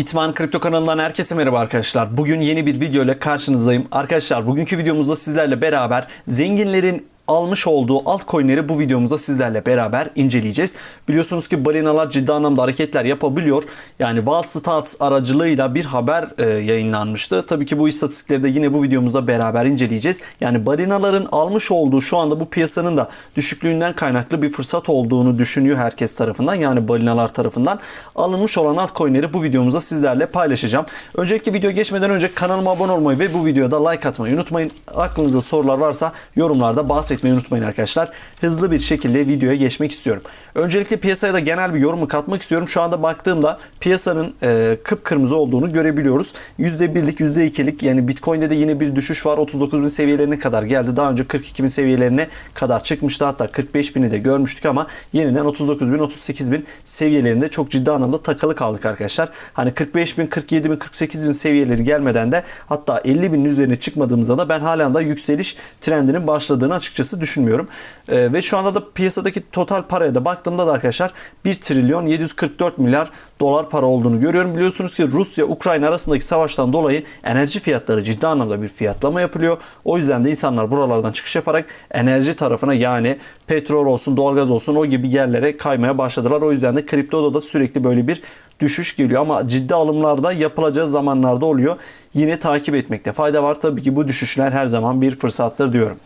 Bitman Kripto kanalından herkese merhaba arkadaşlar. Bugün yeni bir video ile karşınızdayım. Arkadaşlar bugünkü videomuzda sizlerle beraber zenginlerin almış olduğu altcoin'leri bu videomuzda sizlerle beraber inceleyeceğiz. Biliyorsunuz ki balinalar ciddi anlamda hareketler yapabiliyor. Yani Wallstats aracılığıyla bir haber e, yayınlanmıştı. Tabii ki bu istatistikleri de yine bu videomuzda beraber inceleyeceğiz. Yani balinaların almış olduğu şu anda bu piyasanın da düşüklüğünden kaynaklı bir fırsat olduğunu düşünüyor herkes tarafından. Yani balinalar tarafından alınmış olan altcoin'leri bu videomuzda sizlerle paylaşacağım. Öncelikle video geçmeden önce kanalıma abone olmayı ve bu videoda like atmayı unutmayın. Aklınızda sorular varsa yorumlarda bahsetmeyi unutmayın arkadaşlar. Hızlı bir şekilde videoya geçmek istiyorum. Öncelikle piyasaya da genel bir yorumu katmak istiyorum. Şu anda baktığımda piyasanın e, kıpkırmızı olduğunu görebiliyoruz. %1'lik %2'lik yani Bitcoin'de de yine bir düşüş var. 39 bin seviyelerine kadar geldi. Daha önce 42 bin seviyelerine kadar çıkmıştı. Hatta 45 bini de görmüştük ama yeniden 39 bin 38 bin seviyelerinde çok ciddi anlamda takılı kaldık arkadaşlar. Hani 45 bin 47 bin 48 bin seviyeleri gelmeden de hatta 50 binin üzerine çıkmadığımızda da ben hala da yükseliş trendinin başladığını açıkçası düşünmüyorum. Ee, ve şu anda da piyasadaki total paraya da baktığımda da arkadaşlar 1 trilyon 744 milyar dolar para olduğunu görüyorum. Biliyorsunuz ki Rusya Ukrayna arasındaki savaştan dolayı enerji fiyatları ciddi anlamda bir fiyatlama yapılıyor. O yüzden de insanlar buralardan çıkış yaparak enerji tarafına yani petrol olsun, doğalgaz olsun o gibi yerlere kaymaya başladılar. O yüzden de kriptoda da sürekli böyle bir düşüş geliyor ama ciddi alımlarda yapılacağı zamanlarda oluyor. Yine takip etmekte fayda var. Tabii ki bu düşüşler her zaman bir fırsattır diyorum.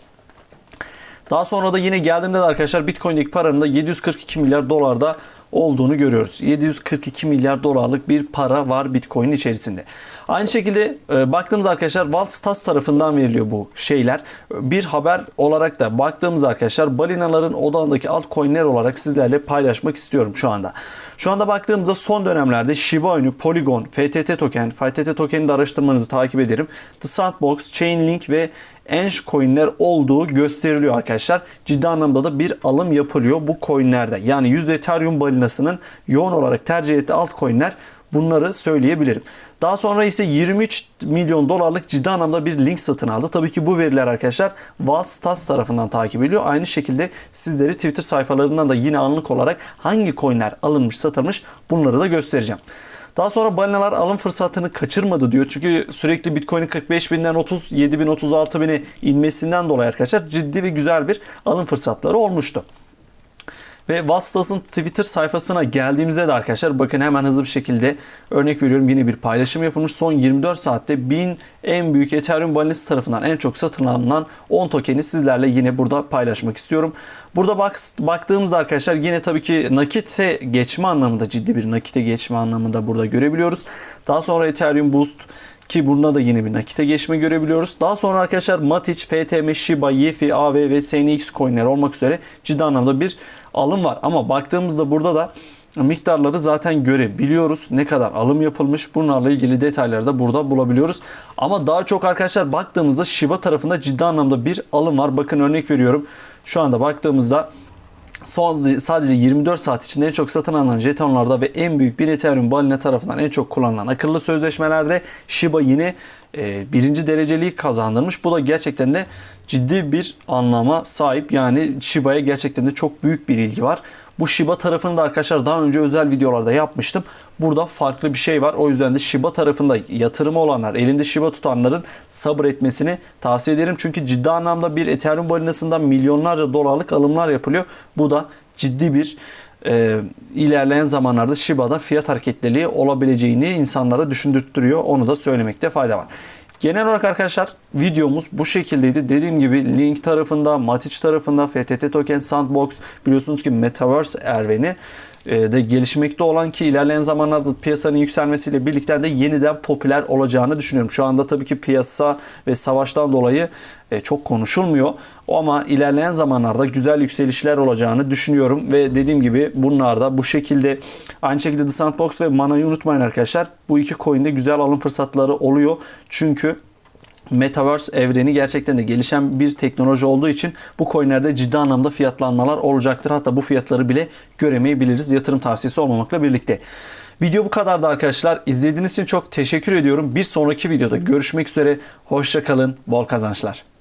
Daha sonra da yine geldiğimde de arkadaşlar Bitcoin'deki paranın da 742 milyar dolarda olduğunu görüyoruz. 742 milyar dolarlık bir para var Bitcoin içerisinde. Aynı şekilde e, baktığımız arkadaşlar Valstas tarafından veriliyor bu şeyler. Bir haber olarak da baktığımız arkadaşlar balinaların odağındaki altcoin'ler olarak sizlerle paylaşmak istiyorum şu anda. Şu anda baktığımızda son dönemlerde Shiba Inu, Polygon, FTT token, FTT token'i de araştırmanızı takip ederim. The Sandbox, Chainlink ve Ench coin'ler olduğu gösteriliyor arkadaşlar. Ciddi anlamda da bir alım yapılıyor bu coin'lerde. Yani 100 Ethereum balinasının yoğun olarak tercih ettiği altcoin'ler bunları söyleyebilirim. Daha sonra ise 23 milyon dolarlık ciddi anlamda bir link satın aldı. Tabii ki bu veriler arkadaşlar Valstas tarafından takip ediliyor. Aynı şekilde sizleri Twitter sayfalarından da yine anlık olarak hangi coinler alınmış satılmış bunları da göstereceğim. Daha sonra balinalar alım fırsatını kaçırmadı diyor. Çünkü sürekli Bitcoin'in 45 binden 37 bin 36 bine inmesinden dolayı arkadaşlar ciddi ve güzel bir alım fırsatları olmuştu. Ve Vastas'ın Twitter sayfasına geldiğimizde de arkadaşlar bakın hemen hızlı bir şekilde örnek veriyorum yine bir paylaşım yapılmış. Son 24 saatte 1000 en büyük Ethereum balinası tarafından en çok satın alınan 10 tokeni sizlerle yine burada paylaşmak istiyorum. Burada bak, baktığımızda arkadaşlar yine tabii ki nakite geçme anlamında ciddi bir nakite geçme anlamında burada görebiliyoruz. Daha sonra Ethereum Boost ki bunda da yine bir nakite geçme görebiliyoruz. Daha sonra arkadaşlar Matic, FTM, Shiba, Yefi, AV ve SNX coinler olmak üzere ciddi anlamda bir alım var. Ama baktığımızda burada da miktarları zaten görebiliyoruz. Ne kadar alım yapılmış bunlarla ilgili detayları da burada bulabiliyoruz. Ama daha çok arkadaşlar baktığımızda Shiba tarafında ciddi anlamda bir alım var. Bakın örnek veriyorum. Şu anda baktığımızda sadece 24 saat içinde en çok satın alınan jetonlarda ve en büyük bir Ethereum balina tarafından en çok kullanılan akıllı sözleşmelerde Shiba yine e, birinci dereceliği kazandırmış. Bu da gerçekten de ciddi bir anlama sahip. Yani Shiba'ya gerçekten de çok büyük bir ilgi var. Bu Shiba tarafını da arkadaşlar daha önce özel videolarda yapmıştım. Burada farklı bir şey var. O yüzden de Shiba tarafında yatırımı olanlar, elinde Shiba tutanların sabır etmesini tavsiye ederim. Çünkü ciddi anlamda bir Ethereum balinasından milyonlarca dolarlık alımlar yapılıyor. Bu da ciddi bir e, ilerleyen zamanlarda Shiba'da fiyat hareketliliği olabileceğini insanlara düşündürtüyor. Onu da söylemekte fayda var. Genel olarak arkadaşlar videomuz bu şekildeydi. Dediğim gibi Link tarafında, Matic tarafında, FTT Token Sandbox biliyorsunuz ki Metaverse erveni de gelişmekte olan ki ilerleyen zamanlarda piyasanın yükselmesiyle birlikte de yeniden popüler olacağını düşünüyorum. Şu anda tabii ki piyasa ve savaştan dolayı e, çok konuşulmuyor. Ama ilerleyen zamanlarda güzel yükselişler olacağını düşünüyorum ve dediğim gibi bunlar da bu şekilde aynı şekilde The Sandbox ve Mana'yı unutmayın arkadaşlar. Bu iki coin'de güzel alım fırsatları oluyor. Çünkü Metaverse evreni gerçekten de gelişen bir teknoloji olduğu için bu coinlerde ciddi anlamda fiyatlanmalar olacaktır. Hatta bu fiyatları bile göremeyebiliriz yatırım tavsiyesi olmamakla birlikte. Video bu kadardı arkadaşlar. İzlediğiniz için çok teşekkür ediyorum. Bir sonraki videoda görüşmek üzere. Hoşçakalın. Bol kazançlar.